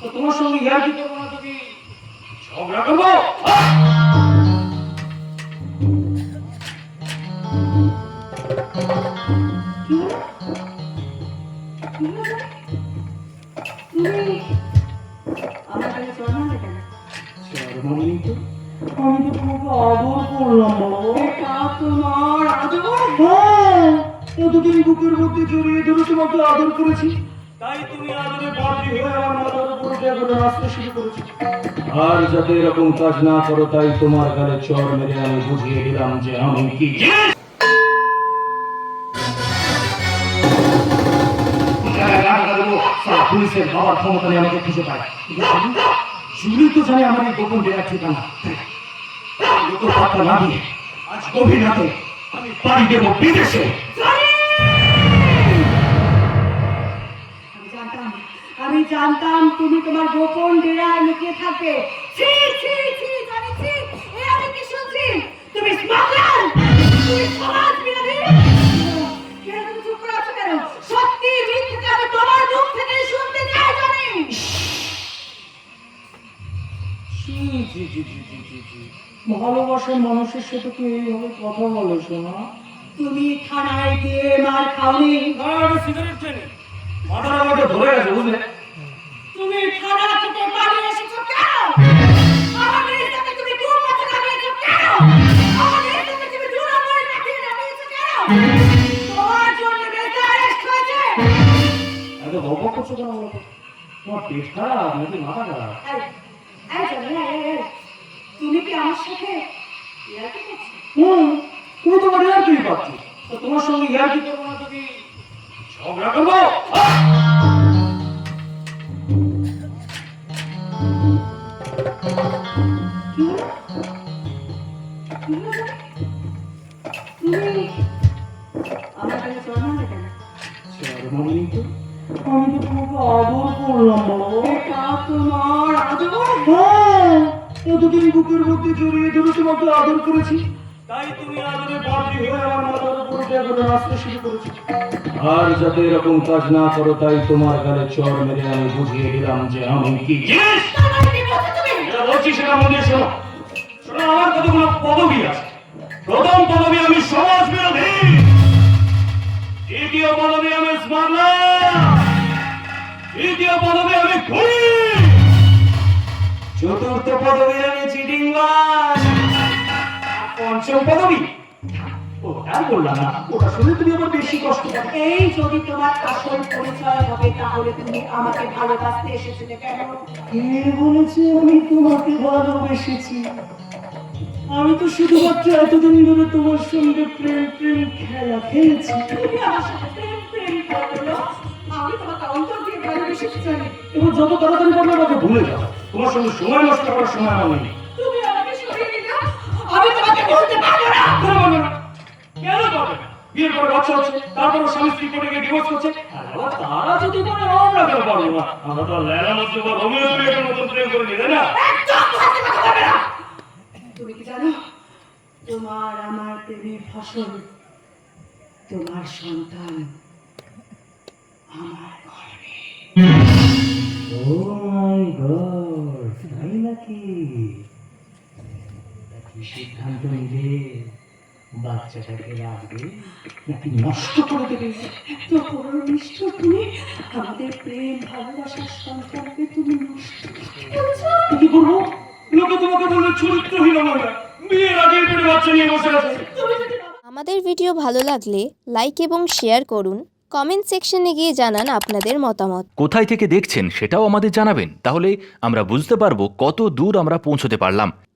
তো তোমার সঙ্গে ইয়ার কি করব না তো ঝগড়া করব? আমি তো তোমাকে আদর করলাম এটা তোমার আদর হ্যাঁ, এতদিন বুকের মধ্যে জড়িয়ে ধরে তোমাকে আদর করেছি। তাই তুমি আদরে বাঁধি হয়ে আমার মাথার করে নাচতে শুরু করেছ। আর যাতে এরকম কাজ না করো তাই তোমার গালে চর মেরে আমি বুঝিয়ে দিলাম যে আমি কি। পুলিশের বাবার ক্ষমতা নিয়ে আমাকে খুঁজে পায়। জুলি- জুলি তো জানে আমার এই গোপন ডেরার ঠিকানা। না দিয়ে আজ গভীর রাতে আমি পাড়ি দেবো বিদেশে। আমি জানতাম তুমি তোমার গোপন ডেরায় লুকিয়ে থাকবে। ছি ছি ছি জানি ছি। এ আমি কি শুনছি? তুমি স্মাগলার? তুমি সমাজ বিরোধী? কেন তুমি চুপ করে আছো কেন? সত্যি মিথ্যে আমি তোমার মুখ থেকে শুনতে চাই জানি? ছি, ছি, ছি, ছি, ছি, ছি, ছি। ভালোবাসার মানুষের সাথে কি এইভাবে কথা বলো শোনা তুমি থানায় গিয়ে মার খাওনি? সিগারেট চেনে মাথার আমাকে ধরে গেছে বুঝলে? তুমি থানা থেকে পালিয়ে এসেছ কেন? আমাদের সাথে তুমি দু মাথা লাগিয়েছো কেন? আমাদের সাথে তুমি দু নম্বরে লাগিয়েছো কেন? তোমার জন্য বেকার অ্যারেস্ট হয়েছে। এত গল্প করছ কেন তোমার পেট খারাপ নাকি মাথা খারাপ। এই, এই চলো, এই, এই, এই। তুমি কি আমার সাথে ইয়ার্কি করছ? হুম তুমি তোমার ইয়ার কি পাচ্ছ তো তোমার সঙ্গে ইয়ার কি করব না তো কি ঝগড়া করব আহ! কি হলো? কি হলো? তুমি আমার কাছে চলো না কেন আমি তো আমি তো তোমাকে আদর করলাম বাবা এটা তোমার আদর হ্যাঁ, এতদিন বুকের মধ্যে জড়িয়ে ধরে তোমাকে আদর করেছি। তাই তুমি আদরে বাঁধি হয়ে আমার শুরু করেছ। আর যাতে এরকম কাজ না করো তাই তোমার গালে চর মেরে আমি বুঝিয়ে দিলাম যে আমি কি। বলছো তুমি যেটা বলছি সেটা মনে শোনো। শোনো আমার কতগুলো পদবি আছে। প্রথম পদবি আমি সমাজ বিরোধী। দ্বিতীয় পদবি আমি তৃতীয় পদবি আমি খুনি। চতুর্থ পদবি আমি চিটিং পঞ্চম পদবি বললাম না ওটা শুনে তুমি আমার বেশি কষ্ট এই যদি তোমার আসল পরিচয় হবে তাহলে তুমি আমাকে ভালোবাসতে এসেছিলে কেন? কে বলেছে আমি তোমাকে ভালোবেসেছি? আমি তো শুধুমাত্র এতদিন ধরে তোমার সঙ্গে প্রেম প্রেম খেলা খেলেছি। এবার যত তাড়াতাড়ি পারবে আমাকে ভুলে যাও। তোমার সঙ্গে সময় নষ্ট করার সময় আমার নেই। বিয়ের পরে বাচ্চা হচ্ছে তারপরে স্বামী স্ত্রী করে গিয়ে ডিভোর্স করছে। তারা যদি করে আমরা কেন পারব না। আমরা তো লেলা মধ্যে বা রোমিও জুলিয়েটের মতন প্রেম করে নিলে না। তুমি কি জানো তোমার আমার প্রেমের ফসল তোমার সন্তান আমার গর্ভে ও মাই গড তাই নাকি? সিদ্ধান্ত নিলে? আমাদের ভিডিও ভালো লাগলে লাইক এবং শেয়ার করুন। কমেন্ট সেকশনে গিয়ে জানান আপনাদের মতামত। কোথায় থেকে দেখছেন সেটাও আমাদের জানাবেন। তাহলে আমরা বুঝতে পারব কত দূর আমরা পৌঁছতে পারলাম।